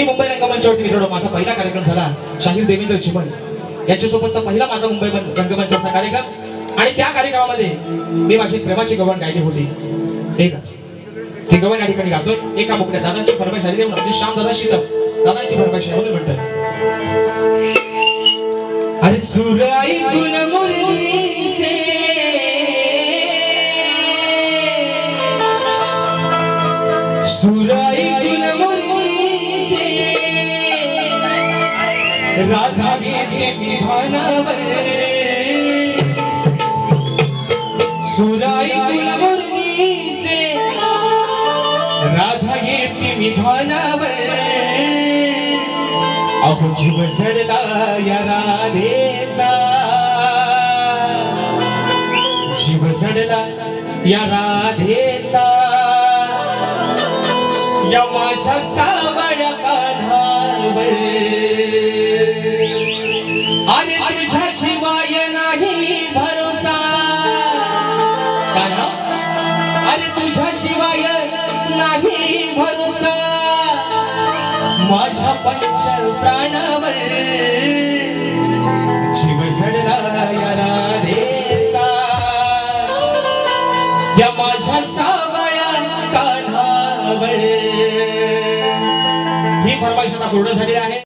मी मुंबई रंगमंचावरती मित्रांनो माझा पहिला कार्यक्रम झाला शाहीर देवेंद्र चिमण यांच्यासोबतचा पहिला माझा मुंबई रंगमंचाचा कार्यक्रम. आणि त्या कार्यक्रमामध्ये मी माझी प्रेमाची गवण गायली होती. एकच. ते गवण या ठिकाणी गातोय. एका मुकड्या दादांची फरमाईश आली म्हणून म्हणजे श्याम दादा शीतम दादांची फरमाईश आहे. म्हणून म्हणतात अरे सुराई ऐकून मुरलीचे राधा येते विभानावर सूर ऐकून मुरलीचे राधा येते विधानावर अहो जीव जडला या राधेचा. जीव जडला या राधेचा. या माझ्या सावळ्या कान्हावर अरे तुझ्या शिवाय नाही भरोसा. अरे तुझ्या शिवाय नाही भरोसा. माझ्या पंच प्राणावर जीव जडला या या माझ्या सावळ्या कानावर. ही फरमाईश आता पूर्ण झाली आहे.